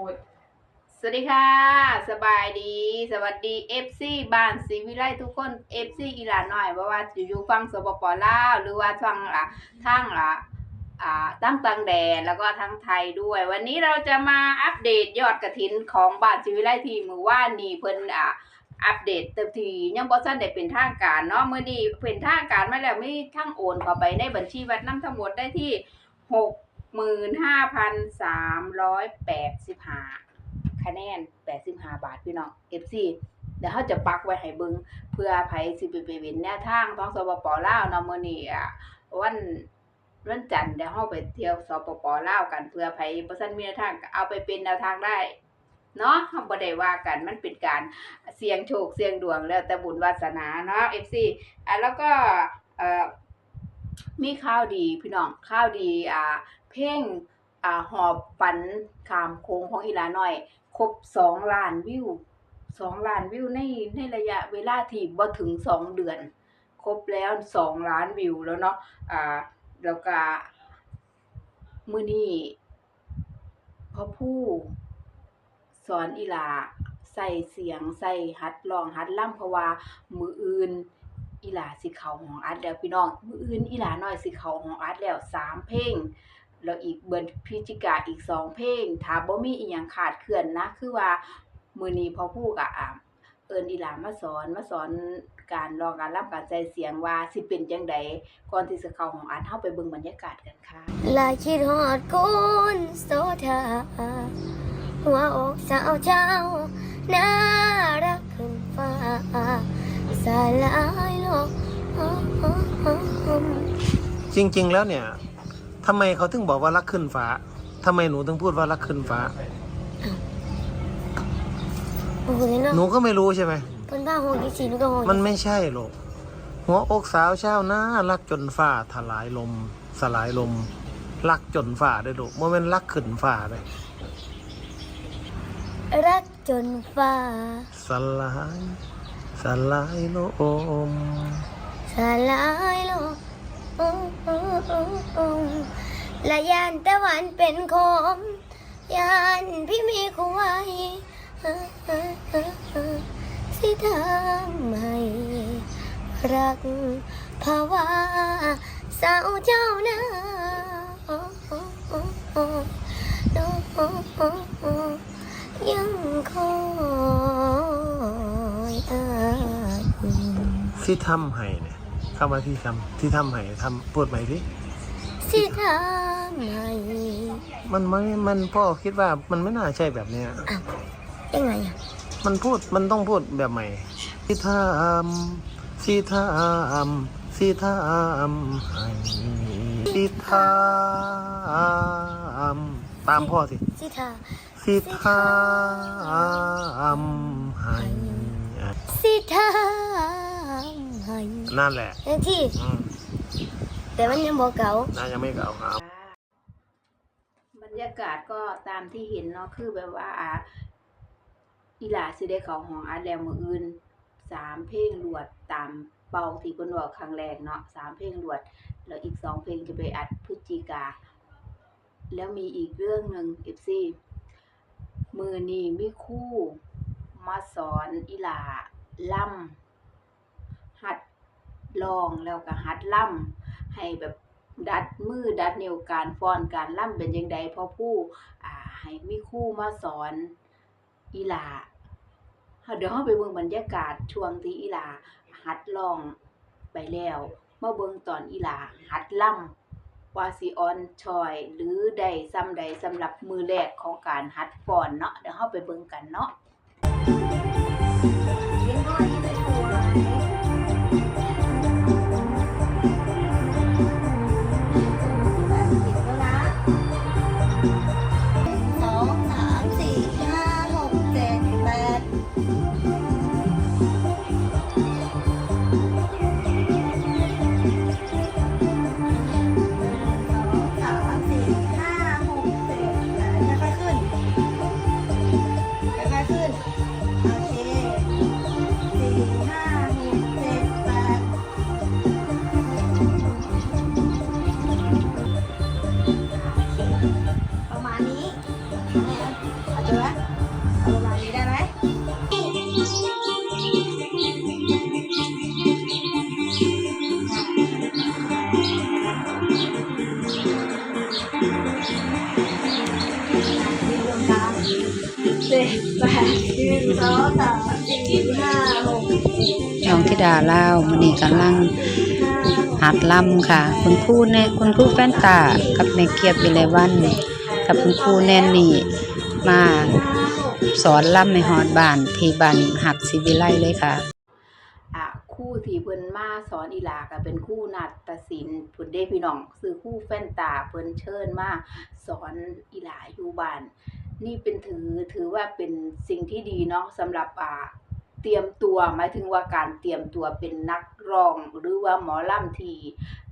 อ้ยสวัสดีค่ะ สบายดี สวัสดี FC บ้านศรีวิไลทุกคน FC อีหลานหน่อยเพราะว่าอยู่ฟังสปปลาวหรือว่าฟังอะทางอะตั้งตังแดนแล้วก็ทั้งไทยด้วย วันนี้เราจะมาอัปเดตยอดกระถินของบ้านศรีวิไลทีมือว่านี่เพิ่นอะอัปเดตเต็มทียังบ่ทันได้เป็นทางการเนาะเมื้อนี้เป็นทางการมาแล้วมีทั้งโอนเข้าไปในบัญชีวัดน้ำทั้งหมดได้ที่หก 65,385คะแนน85บห้าบาทพี่น้อง FC เดี๋ยวเขาจะปักไว้ให้เบิงเพื่อไผสิไปไปเว้นแนวทางท้องสปปลาวเนาะมื้อนี้อะวันวันจันทร์เดี๋ยวเฮาไปเที่ยวสปปลาวกันเพื่อไผบ่ทันมีแนวทางก็เอาไปเป็นแนวทางได้เนาะเฮาบ่ได้ว่ากันมันเป็นการเสี่ยงโชคเสี่ยงดวงแล้วแต่บุญวาสนาเนาะ FC อะแล้วก็เอ่อมีข่าวดีพี่น้องข่าวดีอ่า เพลงอ่าหอบฝันขามโค้งของอีหลาน้อย ครบสองล้านวิวสองล้านวิวในในระยะเวลาที่บ่ถึงสองเดือน ครบแล้วสองล้านวิวแล้วเนาะอ่าแล้วก็มือนี้พ่อผู้สอนอีหลาใส่เสียงใส่หัดร้องหัดล่ำเพราะว่ามืออื่นอีหลาสิเขาหองอัดแล้วพี่น้องมืออื่นอีหลาน้อยสิเขาหองอัดแล้วสามเพลง แล้วอีกเบิร์นพิจิกาอีกสองเพลงถ้าบ่มีอีหยังขาดเขื่อนนะ คือว่ามื้อนี้พอพูกอะอะเอิ้นอีหลามาสอนมาสอนการร้องการรับการใจเสียงว่าสิเป็นจังใดก่อนที่จะเข้าห้องอัดเฮาไปเบิ่งบรรยากาศกันค่ะลายคิดฮอดกุนโซทาหัวอกสาวเจ้าน่ารักขึ้นฟ้าสลายโลกจริง ๆ แล้วเนี่ย ทำไมเขาถึงบอกว่ารักขึ้นฟ้าทำไมหนูถึงพูดว่ารักขึ้นฟ้า โอ้โหเนาะหนูก็ไม่รู้ใช่ไหมเพิ่นบ้าโหดอีสีหนูก็โหดมันไม่ใช่หรอกหัวอกสาวเช้านะรักจนฟ้าทลายลม สลายลม รักจนฟ้าได้ลูกมันเป็นรักขึ้นฟ้าเลยรักจนฟ้าสลาย สลายลม สลายโลก และยานตะวันเป็นคมยานพี่มีคู่ไว้สิทำให้รักภาวะสาวเจ้านะยังคอยอ้ายที่ทำให้เนี่ย เข้ามาที่ทำที่ทำให้ทำพูดใหม่ที่สิทำให้มันไม่มันพ่อคิดว่ามันไม่น่าใช่แบบเนี้ยยังไงอะมันพูดมันต้องพูดแบบใหม่สิทำสิทำสิทำให้สิทำตามพ่อสิสิทาสิทำให้สิทำ ให้นั่นแหละทั้งที่อืมแต่มันยังบอกเก่าน่ายังไม่เก่าครับ บรรยากาศก็ตามที่เห็นเนาะคือแบบว่าอะอีหลาสิได้เข้าห้องอัดแล้วมื้ออื่นสามเพลงรวดตามเป่าที่เพิ่นบอกครั้งแรกเนาะสามเพลงรวด แล้วอีกสองเพลงจะไปอัดพฤศจิกา แล้วมีอีกเรื่องหนึ่ง FC มือนี้มีครู่มาสอนอีหลาล่ำหัด ลองแล้วก็หัดล่ำให้แบบดัดมือดัดนิ้วการฟ้อนการล่ำเป็นยังไงพอผู้อ่าให้มีครู่มาสอนอีลาเดี๋ยวเราไปเบิ่งบรรยากาศช่วงที่อีลาหัดลองไปแล้วมาเบิ่งตอนอีลาหัดล่ำว่าสิออนชอยหรือใดซ้ำใดสำหรับมือแรกของการหัดฟ้อนเนาะเดี๋ยวเราไปเบิ่งกันเนาะส เจ็ดแปดหนึ่งสองสามสี่ห้าหกน้องธิดาเล่าวมันนี่กำลังหัดล่ำค่ะ คุณครูเนี่ยคุณครูแฟนตากับแม่เกียบวิไลวันกับคุณครูแนนนี่มาสอนล่ำในฮอดบ้านที่บ้านหักศิวิไลเลยค่ะอะคู่ที่เพิ่นมาสอนอีหลาก็เป็นคู่นาฏศิลป์เพิ่นเด้พี่น้องคือคู่แฟนตาเพิ่นเชิญมาสอนอีหลาอยู่บ้าน นี่เป็นถือถือว่าเป็นสิ่งที่ดีเนาะสำหรับอ่าเตรียมตัวหมายถึงว่าการเตรียมตัวเป็นนักร้องหรือว่าหมอล่ำที่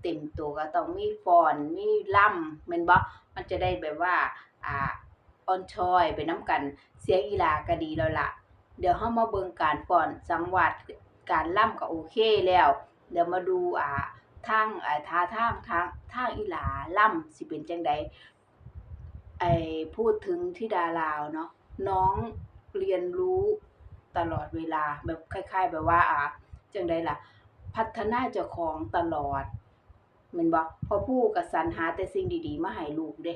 เต็มตัวก็ต้องมีฟอนมีล่ำแม่นบ่มันจะได้แบบว่าอ่าออนชอยไปน้ำกันเสียงอีหลาก็ดีแล้วล่ะ เดี๋ยวเฮามาเบิงการฟอนสังวัดการล่ำก็โอเคแล้ว เดี๋ยวมาดูอ่าทางอ่าท่าทางทางทางอีหลาล่ำสิเป็นจังใด ไอพูดถึงทิดาลาวเนาะน้องเรียนรู้ตลอดเวลาแบบคล้าย ๆ แบบว่า อ่าจังใดล่ะ พัฒนาเจ้าของตลอดแม่นบ่พอผู้ก็สรรหาแต่สิ่งดีๆ มาให้ลูกเด้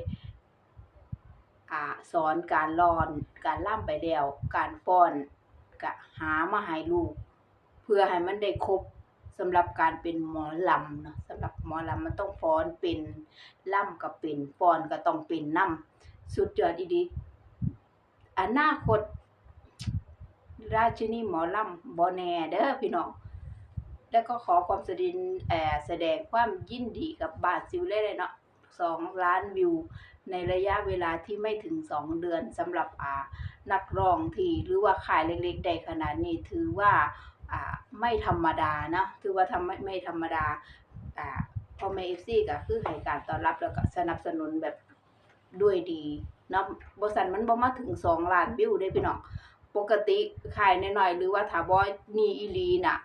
อ่าสอนการรอน การล่ำไปแล้ว การฟ้อนก็หามาให้ลูก เพื่อให้มันได้ครบ สำหรับการเป็นหมอลำเนาะสำหรับหมอลำมันต้องฟ้อนเป็นล่ำก็เป็นฟ้อนก็ต้องเป็นนํสุดยอดอีดีอนาคต ราชินีหมอลำบ่แน่เด้อพี่น้องแล้วก็ขอความสดงเอ่อแสดงความยินดีกับบาทซิลเลยเนาะสองล้านวิว ในระยะเวลาที่ไม่ถึงสองเดือนสำหรับอานักร้องที่หรือว่าขายเล็กๆได้ขนาดนี้ถือว่า ไม่ธรรมดานะถือว่าทำไม่ไม่ธรรมดาอพ่อแม่เอฟซีก็คือให้การต้อนรับแล้วก็สนับสนุนแบบด้วยดีเนาะบริษัทมันบ่มาถึงสองล้านวิวได้พี่น้องปกติขายน้อยๆหรือว่าถ้าบ่มีอีลีน่ะ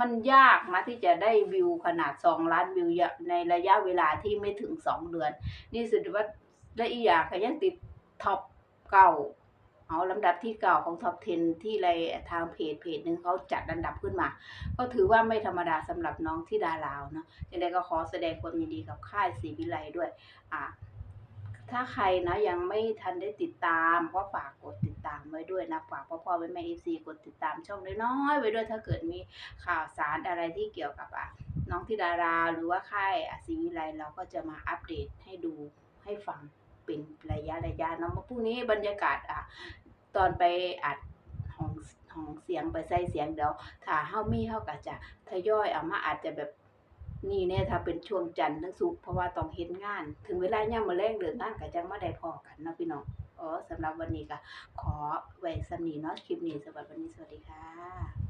มันยากนะที่จะได้วิวขนาดสองล้านวิวในระยะเวลาที่ไม่ถึงสองเดือน นี่สุดว่าและอีกอย่างก็ยังติดท็อปเก้า เอาลำดับที่เก่าของท็อป 10 ที่ในทางเพจเพจหนึ่งเขาจัดอันดับขึ้นมา ก็ถือว่าไม่ธรรมดาสำหรับน้องที่ดาลาวเนาะยังไงก็ขอแสดงความยินดีกับค่ายศรีวิไลด้วยอ่าถ้าใครนะยังไม่ทันได้ติดตามก็ฝากกดติดตามไว้ด้วยนะฝากพ่อพ่อแม่แม่เอซีกดติดตามช่องน้อยๆไว้ด้วยถ้าเกิดมีข่าวสารอะไรที่เกี่ยวกับอะน้องธิดาราหรือว่าค่ายอาศรีวิไลเราก็จะมาอัปเดตให้ดูให้ฟังเป็นระยะระยะนะเมื่อพรุ่งนี้บรรยากาศอะ ตอนไปอัดของของเสียงไปใส่เสียงเดี๋ยวถ้าเฮามีเฮาก็จะทยอยเอามาอาจจะแบบนี่เนี่ยถ้าเป็นช่วงจันทร์ทั้งสุกเพราะว่าต้องเฮ็ดงาน ถึงเวลายามมื้อแลงเลิกงานก็จังมาได้พอกันนะพี่น้องอ๋อสำหรับวันนี้ก็ขอไว้สำนีเนาะคลิปนี้สำหรับวันนี้สวัสดีค่ะ